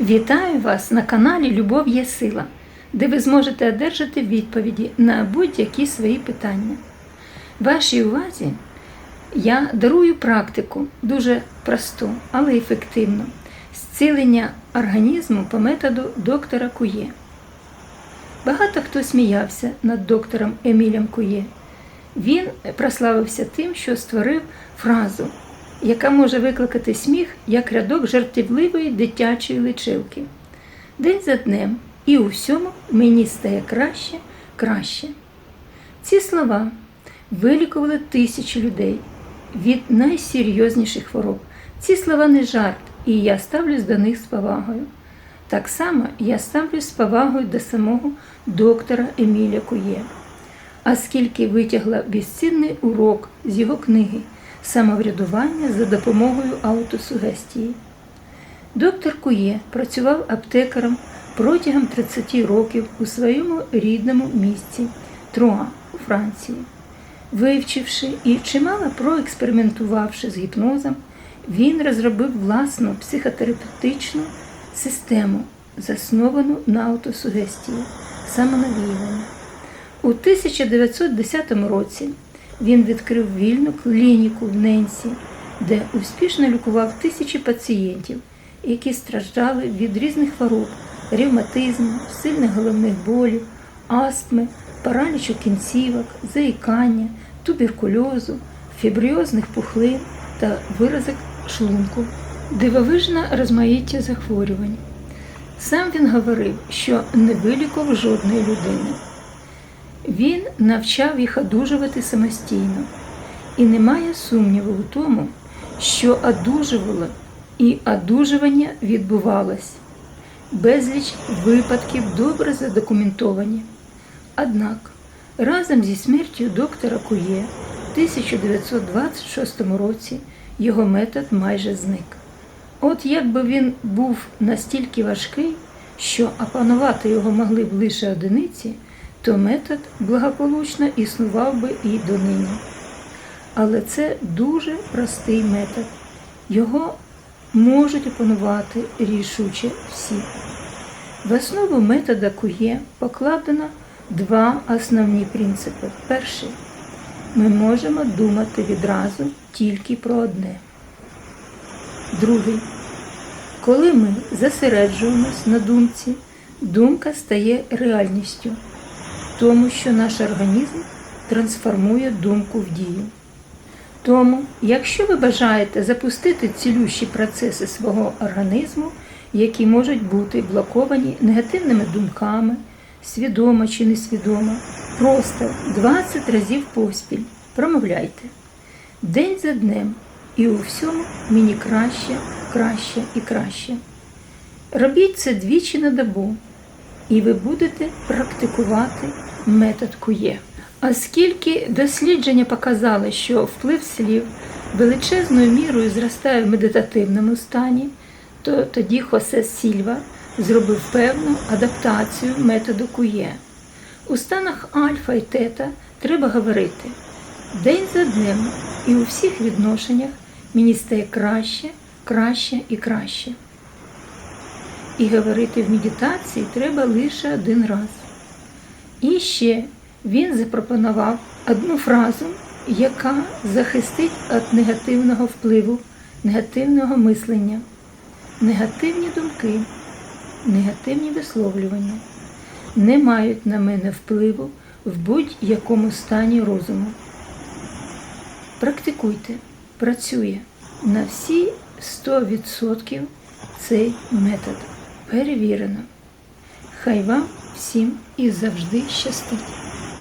Вітаю вас на каналі Любов є сила, де ви зможете одержати відповіді на будь-які свої питання. Вашій увазі я дарую практику дуже просту, але ефективну зцілення організму по методу доктора Кує. Багато хто сміявся над доктором Емілем Кує. Він прославився тим, що створив фразу, яка може викликати сміх як рядок жартівливої дитячої личилки. День за днем і у всьому мені стає краще, краще. Ці слова вилікували тисячі людей від найсерйозніших хвороб. Ці слова не жарт, і я ставлюсь до них з повагою. Так само я ставлюсь з повагою до самого доктора Еміля Кує. А скільки витягла безцінний урок з його книги Самоврядування за допомогою аутосугестії. Доктор Кує працював аптекарем протягом 30 років у своєму рідному місті Труа у Франції. Вивчивши і чимало проекспериментувавши з гіпнозом, він розробив власну психотерапевтичну систему, засновану на аутосугестії, самонавіювання. У 1910 році він відкрив вільну клініку в Ненсі, де успішно лікував тисячі пацієнтів, які страждали від різних хвороб, ревматизму, сильних головних болів, астми, паралічу кінцівок, заїкання, туберкульозу, фібріозних пухлин та виразок шлунку, дивовижне розмаїття захворювань. Сам він говорив, що не вилікував жодної людини. Він навчав їх одужувати самостійно, і немає сумніву у тому, що одужувало і одужування відбувалось. Безліч випадків добре задокументовані. Однак разом зі смертю доктора Кує в 1926 році його метод майже зник. От якби він був настільки важкий, що опанувати його могли б лише одиниці, то метод благополучно існував би і донині. Але це дуже простий метод. Його можуть опанувати рішуче всі. В основу метода Кує покладено два основні принципи. Перший ми можемо думати відразу тільки про одне. Другий. Коли ми зосереджуємось на думці, думка стає реальністю, тому що наш організм трансформує думку в дію. Тому, якщо ви бажаєте запустити цілющі процеси свого організму, які можуть бути блоковані негативними думками, свідомо чи несвідомо, просто 20 разів поспіль промовляйте день за днем, і у всьому мені краще, краще і краще. Робіть це двічі на добу, і ви будете практикувати метод кує. Оскільки дослідження показали, що вплив слів величезною мірою зростає в медитативному стані, то тоді Хосе Сільва зробив певну адаптацію методу кує. У станах альфа і тета треба говорити день за днем і у всіх відношеннях мені стає краще, краще і краще. І говорити в медитації треба лише один раз. І ще він запропонував одну фразу, яка захистить від негативного впливу, негативного мислення, негативні думки, негативні висловлювання не мають на мене впливу в будь-якому стані розуму. Практикуйте, працює на всі 100% цей метод. Перевірено. Хай вам всім і завжди щастить.